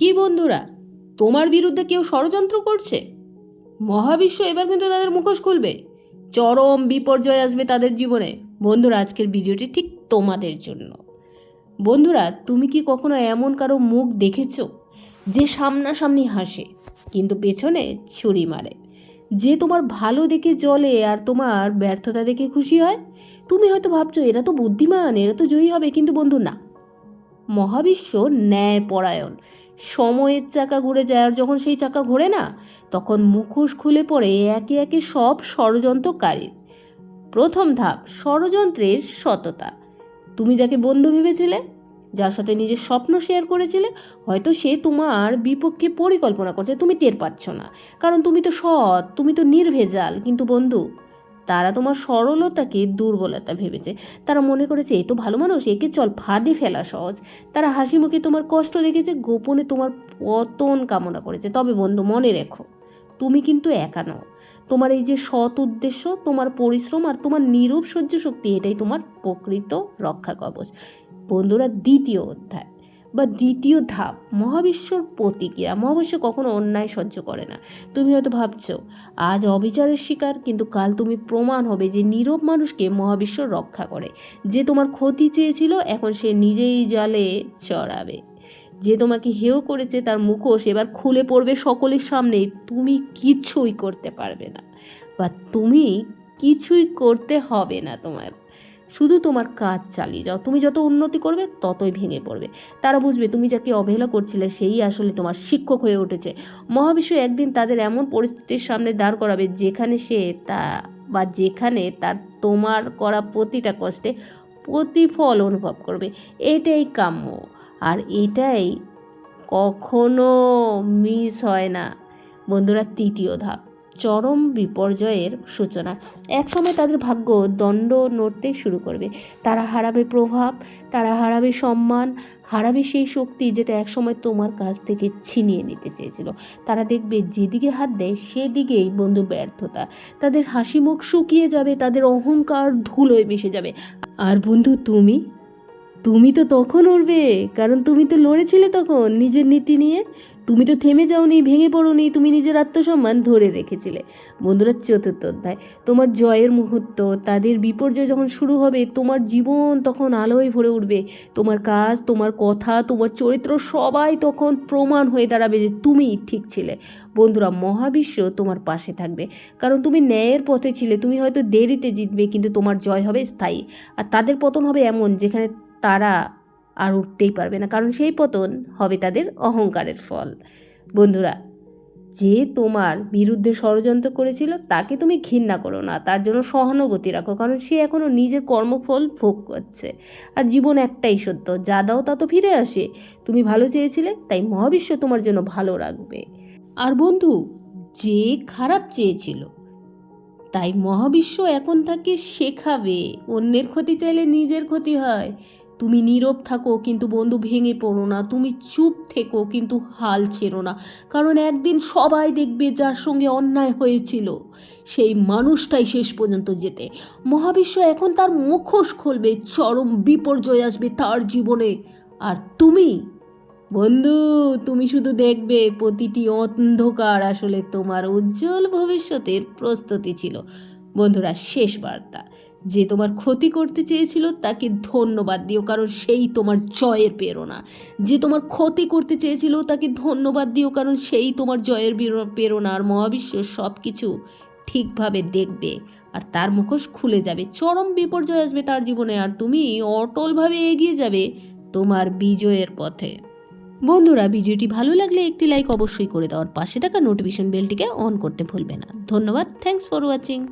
কি বন্ধুরা? তোমার বিরুদ্ধে কেউ ষড়যন্ত্র করছে? মহাবিশ্ব এবার কিন্তু তাদের মুখোশ খুলবে। চরম বিপর্যয় আসবে তাদের জীবনে। বন্ধুরা, আজকের ভিডিওটি ঠিক তোমাদের জন্য। বন্ধুরা, তুমি কি কখনো এমন কারও মুখ দেখেছ যে সামনাসামনি হাসে, কিন্তু পেছনে ছুরি মারে? যে তোমার ভালো দেখে জলে আর তোমার ব্যর্থতা দেখে খুশি হয়? তুমি হয়তো ভাবছ, এরা তো বুদ্ধিমান, এরা তো জয়ী হবে, কিন্তু বন্ধু, না। মহাবিশ্ব ন্যায়পরায়ণ। সময়ের চাকা ঘুরে যায় আর যখন সেই চাকা ঘোরে না, তখন মুখোশ খুলে পড়ে একে একে সব ষড়যন্ত্রকারীর। প্রথম ধাপ, ষড়যন্ত্রের সততা। তুমি যাকে বন্ধু ভেবেছিলে, যার সাথে নিজের স্বপ্ন শেয়ার করেছিলে, হয়তো সে তোমার বিপক্ষে পরিকল্পনা করছে, তুমি টের পাচ্ছ না। কারণ তুমি তো সৎ, তুমি তো নির্ভেজাল। কিন্তু বন্ধু তারা তোমার সরলতাকে দুর্বলতা ভেবেছে। তারা মনে করেছে, এ তো ভালো মানুষ, একে চল ফাঁদে ফেলা সহজ। তারা হাসি মুখে তোমার কষ্ট দেখেছে, গোপনে তোমার পতন কামনা করেছে। তবে বন্ধু, মনে রেখো, তুমি কিন্তু একা নও। তোমার এই যে সৎ উদ্দেশ্য, তোমার পরিশ্রম আর তোমার নীরব সহ্য শক্তি, এটাই তোমার প্রকৃত রক্ষা কবচ। বন্ধুরা, দ্বিতীয় অধ্যায়। বা দ্বিতীয় ধাপ, মহাবিশ্বর প্রতিক্রিয়া। মহাবিশ্ব কখনো অন্যায় সহ্য করে না। তুমি হয়তো ভাবছ, আজ অবিচারের শিকার, কিন্তু কাল তুমি প্রমাণ হবে যে নীরব মানুষকে মহাবিশ্ব রক্ষা করে। যে তোমার ক্ষতি চেয়েছিল, এখন সে নিজেই জালে চড়াবে। যে তোমাকে হেয় করেছে, তার মুখোশ এবার খুলে পড়বে সকলের সামনে তুমি কিছুই করতে পারবে না বা তুমি কিছুই করতে হবে না তোমার শুধু তোমার কাজ চালিয়ে যাও। তুমি যত উন্নতি করবে, ততই ভেঙে পড়বে। তারা বুঝবে, তুমি যাকে অবহেলা করছিলে, সেই আসলে তোমার শিক্ষক হয়ে উঠেছে। মহাবিশ্ব একদিন তাদের এমন পরিস্থিতির সামনে দাঁড় করাবে, যেখানে সে তা বা যেখানে তার তোমার করা প্রতিটা কষ্টে প্রতিফল অনুভব করবে। এটাই কাম্য। আর এটাই কখনো মিস হয় না। বন্ধুরা, তৃতীয় ধাপ। চরম বিপর্যয়ের সূচনা। একসময় তাদের ভাগ্য দণ্ড নড়তে শুরু করবে। তারা হারাবে প্রভাব, তারা হারাবে সম্মান, হারাবে সেই শক্তি যেটা একসময় তোমার কাছ থেকে ছিনিয়ে নিতে চেয়েছিল। তারা দেখবে যেদিকে হাত দেয় সেদিকেই বন্ধু ব্যর্থতা। তাদের হাসি মুখ শুকিয়ে যাবে, তাদের অহংকার ধুলোয় মিশে যাবে। আর বন্ধু, তুমি তুমি তো তখন উঠবে কারণ তুমি তো লড়েছিলে তখন নিজের নীতি নিয়ে। তুমি তো থেমে যাওনি, ভেঙে পড়োনি, তুমি নিজের আত্মসম্মান ধরে রেখেছিলে। বন্ধুরা, চতুর্থ অধ্যায়। তোমার জয়ের মুহূর্ত, তাদের বিপর্যয় যখন শুরু হবে, তোমার জীবন তখন আলোয় ভরে উঠবে। তোমার কাজ, তোমার কথা, তোমার চরিত্র সবাই তখন প্রমাণ হয়ে দাঁড়াবে যে তুমি ঠিক ছিলে। বন্ধুরা, মহাবিশ্ব তোমার পাশে থাকবে, কারণ তুমি ন্যায়ের পথে ছিলে। তুমি হয়তো দেরিতে জিতবে, কিন্তু তোমার জয় হবে স্থায়ী। আর তাদের পতন হবে এমন, যেখানে তারা আর উঠতেই পারবে না, কারণ সেই পতন হবে তাদের অহংকারের ফল। বন্ধুরা, যে তোমার বিরুদ্ধে ষড়যন্ত্র করেছিল, তাকে তুমি ঘৃণা করো না, তার জন্য সহানুভূতি রাখো, কারণ সে এখনও নিজের কর্মফল ভোগ করছে। আর জীবন একটাই সত্য, যা দাও তা তো ফিরে আসে। তুমি ভালো চেয়েছিলে, তাই মহাবিশ্ব তোমার জন্য ভালো রাখবে। আর বন্ধু, যে খারাপ চেয়েছিল, তাই মহাবিশ্ব এখন তাকে শেখাবে, অন্যের ক্ষতি চাইলে নিজের ক্ষতি হয়। তুমি নীরব থাকো, কিন্তু বন্ধু ভেঙে পড়ো না। তুমি চুপ থেকো, কিন্তু হাল ছেড়ো না। কারণ একদিন সবাই দেখবে যার সঙ্গে অন্যায় হয়েছিল। সেই মানুষটাই শেষ পর্যন্ত যেতে মহাবিশ্ব এখন তার মুখোশ খুলবে, চরম বিপর্যয় আসবে তার জীবনে। আর তুমি? বন্ধু, তুমি শুধু দেখবে, প্রতিটি অন্ধকার আসলে তোমার উজ্জ্বল ভবিষ্যতের প্রস্তুতি ছিল। বন্ধুরা, শেষ বার্তা। যে তোমার ক্ষতি করতে চেয়েছিল, তাকে ধন্যবাদ দিও, কারণ সেই তোমার জয়ের প্রেরণা। যে তোমার ক্ষতি করতে চেয়েছিল, তাকে ধন্যবাদ দিও, কারণ সেই তোমার জয়ের প্রেরণা আর মহাবিশ্ব সব কিছু ঠিকভাবে দেখবে আর তার মুখোশ খুলে যাবে। চরম বিপর্যয় আসবে তার জীবনে আর তুমি অটলভাবে এগিয়ে যাবে তোমার বিজয়ের পথে। বন্ধুরা, ভিডিওটি ভালো লাগলে একটি লাইক অবশ্যই করে দেওয়ার পাশে থাকা নোটিফিকেশন বেলটিকে অন করতে ভুলবে না। ধন্যবাদ থ্যাঙ্কস ফর ওয়াচিং